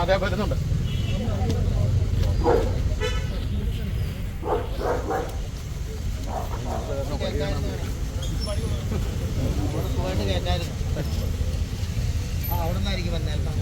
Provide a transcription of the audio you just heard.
അതെ വരുന്നുണ്ട് ആ അവിടെ നിന്നായിരിക്കും വന്നേക്കാം